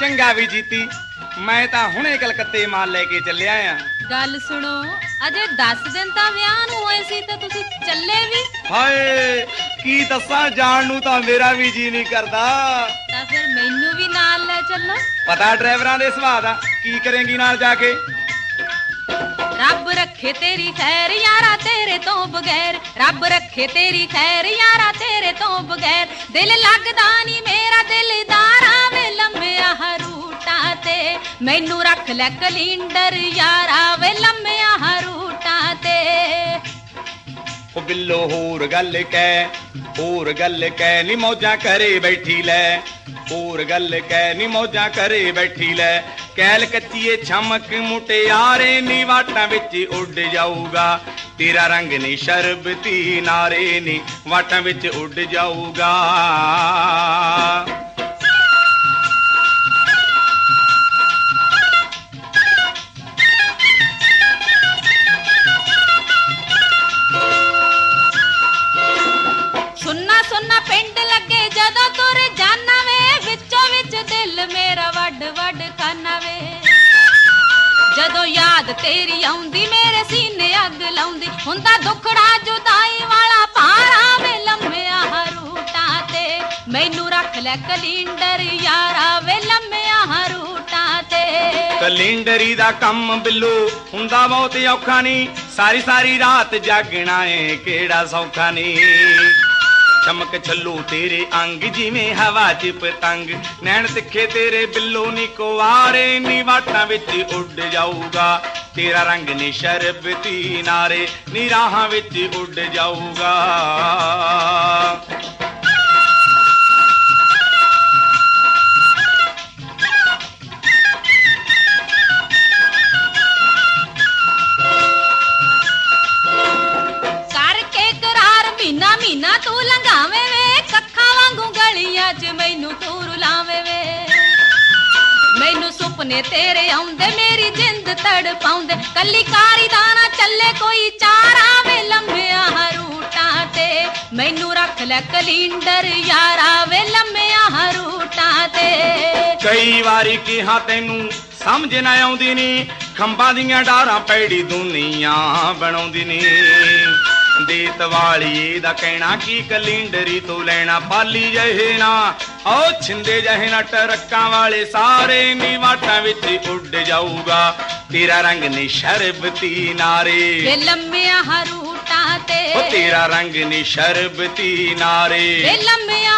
ਚੰਗਾ ਵੀ ਜੀਤੀ। ਮੈਂ ਤਾਂ ਹੁਣੇ ਕਲਕੱਤੇ ਮਾਲ ਲੈ ਕੇ ਚੱਲਿਆ ਆ। ਗੱਲ ਸੁਣੋ ਅਜੇ 10 ਦਿਨ ਤਾਂ ਵਿਆਹ ਨੂੰ ਹੋਏ ਸੀ ਤੇ ਤੁਸੀਂ ਚੱਲੇ ਵੀ। ਹਾਏ ਕੀ ਦੱਸਾਂ ਜਾਣ ਨੂੰ ਤਾਂ ਮੇਰਾ ਵੀ ਜੀ ਨਹੀਂ ਕਰਦਾ। ਤਾਂ ਫਿਰ ਮੈਨੂੰ ਵੀ ਨਾਲ ਲੈ ਚੱਲੋ। ਪਤਾ ਡਰਾਈਵਰਾਂ ਦੇ ਸੁਭਾਅ ਦਾ ਕੀ ਕਰੇਂਗੀ ਨਾਲ ਜਾ ਕੇ? ਰੱਬ ਰੱਖੇ ਤੇਰੀ ਖੈਰ ਯਾਰਾ ਤੇਰੇ ਤੋਂ ਬਗੈਰ। ਰੱਬ ਰੱਖੇ ਤੇਰੀ ਖੈਰ ਯਾਰਾ ਤੇਰੇ ਤੋਂ ਬਗੈਰ। ਦਿਲ ਲੱਗਦਾ ਨਹੀਂ ਮੈਨੂੰ ਰੱਖ ਲੈ ਕਲਿੰਡਰ ਯਾਰਾ ਵੇ ਲੰਮਿਆ ਹਰੂਟਾਂ ਤੇ। ਉਹ ਬਿੱਲੋ ਹੋਰ ਗੱਲ ਕਹਿ, ਹੋਰ ਗੱਲ ਕਹਿ ਨੀ ਮੌਜਾਂ ਕਰੇ ਬੈਠੀ ਲੈ। ਹੋਰ ਗੱਲ ਕਹਿ ਨੀ ਮੌਜਾਂ ਕਰੇ ਬੈਠੀ ਲੈ। ਕੈਲ ਕੱਚੀਏ ਛਮਕ ਮੁਟਿਆਰੇ ਨੀ ਵਾਟਾਂ ਵਿੱਚ ਉੱਡ ਜਾਊਗਾ। ਤੇਰਾ ਰੰਗ ਨੀ ਸ਼ਰਬਤੀ ਨਾਰੇ ਨੀ ਵਾਟਾਂ ਵਿੱਚ ਉੱਡ ਜਾਊਗਾ। ਯਾਦ ਤੇਰੀ ਆਉਂਦੀ, ਮੇਰੇ ਸੀਨੇ ਅੱਗ ਲਾਉਂਦੀ। ਹੁੰਦਾ ਦੁਖੜਾ ਜੁਦਾਈ ਵਾਲਾ ਭਾਰਾ ਵੇ ਲੰਮਿਆ ਹਰੂਟਾਂ ਤੇ। ਮੈਨੂੰ ਰੱਖ ਲੈ ਕਲਿੰਡਰ ਯਾਰਾ ਵੇ ਲੰਮਿਆ ਹਰੂਟਾਂ ਤੇ। ਕੈਲੰਡਰੀ ਦਾ ਕੰਮ ਬਿੱਲੂ, ਹੁੰਦਾ ਬਹੁਤ ਔਖਾ ਨਹੀਂ। ਸਾਰੀ ਸਾਰੀ ਰਾਤ ਜਾਗਣਾ ਏ, ਕਿਹੜਾ ਸੌਖਾ ਨਹੀਂ। ਚਮਕ ਛੱਲੂ ਤੇਰੇ ਅੰਗ, ਜਿਵੇਂ ਹਵਾ 'ਚ ਪਤੰਗ। ਨੈਣ ਤਿੱਖੇ ਤੇਰੇ ਬਿੱਲੋ ਨੀ ਕੁਵਾਰੇ, ਨੀ ਵਾਟਾਂ ਵਿੱਚ ਉੱਡ ਜਾਊਗਾ। ਤੇਰਾ ਰੰਗ ਨੀ ਸ਼ਰਬਤੀ ਨਾਰੇ ਨੀ ਰਾਹਾਂ ਵਿੱਚ ਉੱਡ ਜਾਊਗਾ। ਸੁਪਨੇ ਤੇਰੇ ਆਉਂਦੇ, ਮੇਰੀ ਜਿੰਦ ਤੜ ਪਾਉਂਦੇ। ਕੱਲੀ ਕਾਰੀ ਦਾ ਨਾ ਚੱਲੇ, ਕੋਈ ਚਾਰਾ ਵੇ ਲੰਮਿਆ ਹਰੂਟਾਂ ਤੇ। ਮੈਨੂੰ ਰੱਖ ਲੈ ਕਲਿੰਡਰ ਯਾਰਾ ਵੇ ਲੰਮਿਆ ਹਰੂਟਾਂ ਤੇ। ਕਈ ਵਾਰੀ ਕਿਹਾ ਤੈਨੂੰ, ਸਮਝ ਨਾ ਆਉਂਦੀ ਨੀ। ਖੰਭਾਂ ਦੀਆਂ ਡਾਰਾਂ ਪੈੜੀ ਦੁਨੀਆਂ ਬਣਾਉਂਦੀ ਨੀ। ਦੇਤ ਵਾਲੀਏ ਦਾ ਕਹਿਣਾ ਕੀ ਕਲਿੰਡਰੀ ਤੋਂ ਲੈਣਾ ਪਾਲੀ ਜਹੇ ਨਾ। ਓ ਛਿੰਦੇ ਜਹੇ ਨਾ ਟਰੱਕਾਂ ਵਾਲੇ ਸਾਰੇ ਨੀ ਵਾਟਾਂ ਵਿੱਚ ਉੱਡ ਜਾਊਗਾ। ਤੇਰਾ ਰੰਗ ਨੀ ਸ਼ਰਬਤੀ ਨਾਰੇ। ਵੇ ਲੰਮਿਆ ਹਰੂਟਾਂ ਤੇ। ਓ ਤੇਰਾ ਰੰਗ ਨੀ ਸ਼ਰਬਤੀ ਨਾਰੇ। ਵੇ ਲੰਮਿਆ